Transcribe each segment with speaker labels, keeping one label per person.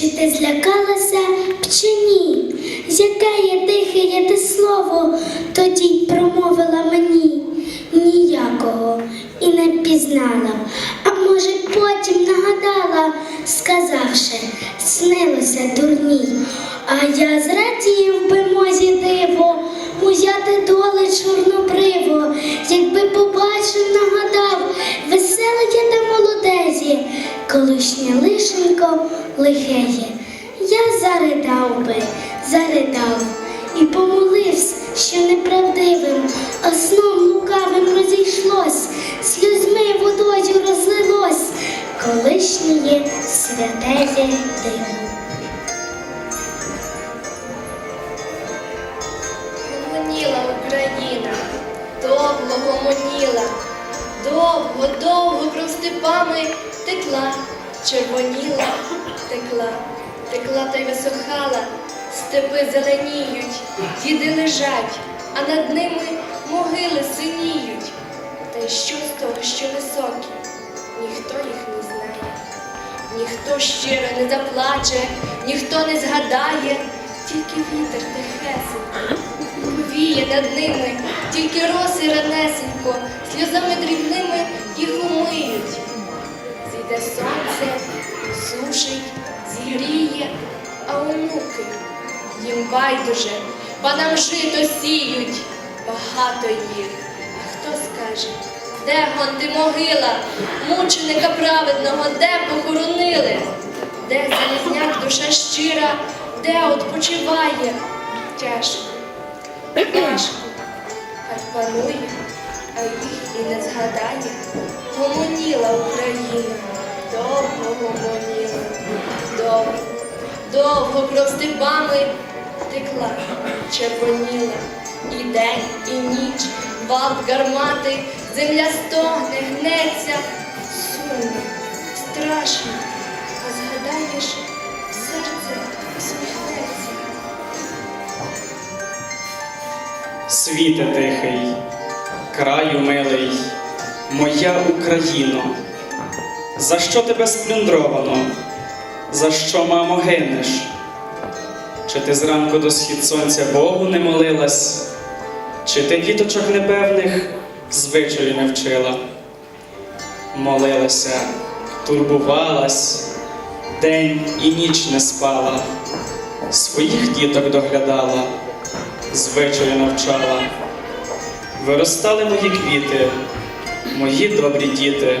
Speaker 1: Чи ти злякалася б чи ні? Яке дихає ти слово, тоді й промовила мені ніякого і не пізнала, а може потім нагадала, сказавши, снилося дурній. А я зрадів би мозі диво, узяти доли чорнобриво, якби побачив, нагадав, колишнє лишенько лихеє. Я заридав би, заридав і помолився, що неправдивим, а сном лукавим розійшлось, сльозьми водою розлилось, колишнє святеє диво.
Speaker 2: Гомоніла Україна, довго гомоніла, довго, довго кров степами текла, червоніла, текла, текла та й висохала, степи зеленіють, діди лежать, а над ними могили синіють. Та й що з того, що високі, ніхто їх не знає. Ніхто щиро не заплаче, ніхто не згадає, тільки вітер тихесенько повіє над ними, тільки роси ранесенько, сльозами дрібними їх умиють. Сушить, зігріє, а онуки їм байдуже, панам жито сіють, багато їх. А хто скаже, де гонти могила, мученика праведного, де похоронили, де залізняк душа щира, де odpoczywає тяжко, тяжко, хай панує, а їх і не згадає. Гомоніла Україна, довго гомоніла, довго, довго кров степами текла, червоніла, і день, і ніч, валт гармати, земля стогне, гнеться, сумно, страшно, а згадаєш, серце усміхнеться.
Speaker 3: Світе тихий, краю милий, моя Україно, за що тебе сплюндровано? За що, мамо, гинеш? Чи ти зранку до схід сонця Богу не молилась? Чи ти діточок непевних звичаю не вчила? Молилася, турбувалась, день і ніч не спала, своїх діток доглядала звичаю навчала. Виростали мої квіти, мої добрі діти.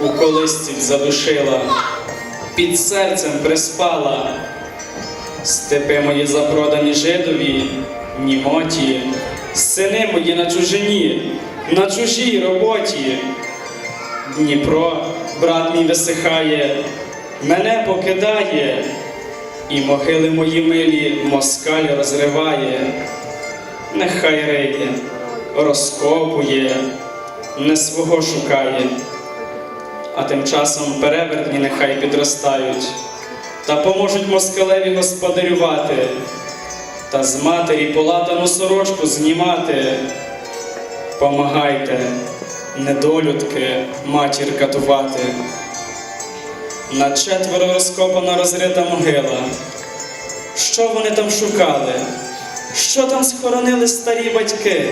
Speaker 3: у колисці задушила, під серцем приспала. Степи мої запродані жидові, німоті, сини мої на чужині, на чужій роботі. Дніпро, брат мій висихає, мене покидає. І могили мої милі москаль розриває, нехай риє, розкопує, не свого шукає, а тим часом перевертні нехай підростають, та поможуть москалеві господарювати, та з матері полатану сорочку знімати. Помагайте, недолюдки, матір катувати. На четверо розкопана розрита могила. Що вони там шукали? Що там схоронили старі батьки?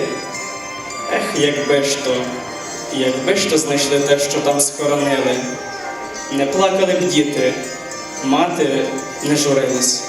Speaker 3: Ех, якби ж то, якби ж то знайшли те, що там схоронили. Не плакали б діти, мати не журилась.